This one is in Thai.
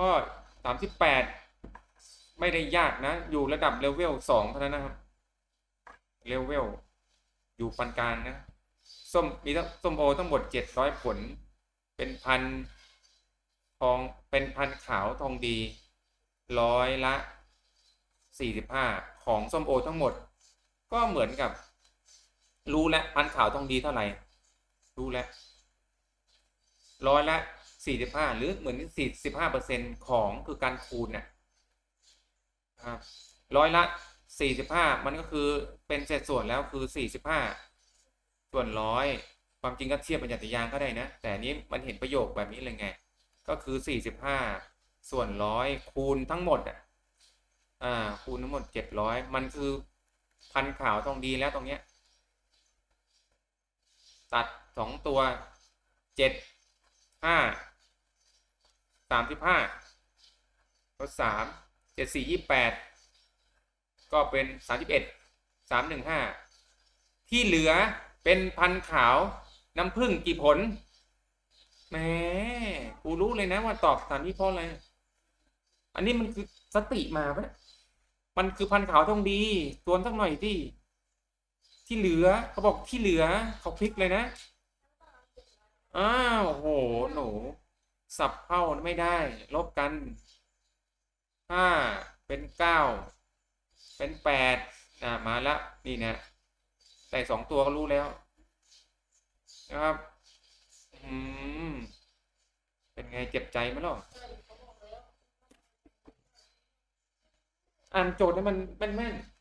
ข้อสามสิบแปดไม่ได้ยากนะ อยู่ระดับเลเวลสองเท่านั้นนะครับเลเวลอยู่ปานกลางนะส้มมีส้มโอทั้งหมดเจ็ดร้อยผล เป็นพันทองเป็นพันขาวทองดีร้อยละสี่สิบห้าของส้มโอทั้งหมด ก็เหมือนกับ รู้แล้วพันขาวทองดีเท่าไหร่ รู้แล้วร้อยละ สี่สิบห้าหรือเหมือนสี่สิบห้าเปอร์เซ็นของคือการคูณเนี่ยครับร้อยละสี่สิบห้ามันก็คือเป็นเศษส่วนแล้วคือสี่สิบห้าส่วนร้อยความจริงก็เทียบเป็นจัตยางก็ได้นะ แต่นี้มันเห็นประโยคแบบนี้เลยไง ก็คือสี่สิบห้าส่วนร้อยคูณทั้งหมดอะอ่าคูณทั้งหมดเจ็ดร้อยมันคือพันขาวทองดีแล้วตรงเนี้ยตัดสองตัวเจ็ดห้า สามสิบห้าก็สามเจ็ดสี่ยี่แปดก็เป็นสามสิบเอ็ดสามหนึ่งห้าที่เหลือเป็นพันขาวน้ำผึ้งกี่ผลแหมกูรู้เลยนะว่าตอบถามที่เพราะอะไร อันนี้มันคือสติมาปะมันคือพันขาวทองดีตวนสักหน่อยที่ที่เหลือเขาบอกที่เหลือเขาพลิกเลยนะ อ้าวโห หนู สับเข้าไม่ได้ ลบกันห้าเป็นเก้าเป็นแปดอ่ามาละนี่นะใส่สองตัวก็รู้แล้ว นะครับอืมเป็นไงเจ็บใจไหมล่ะอ่านโจทย์ให้มันแม่นๆ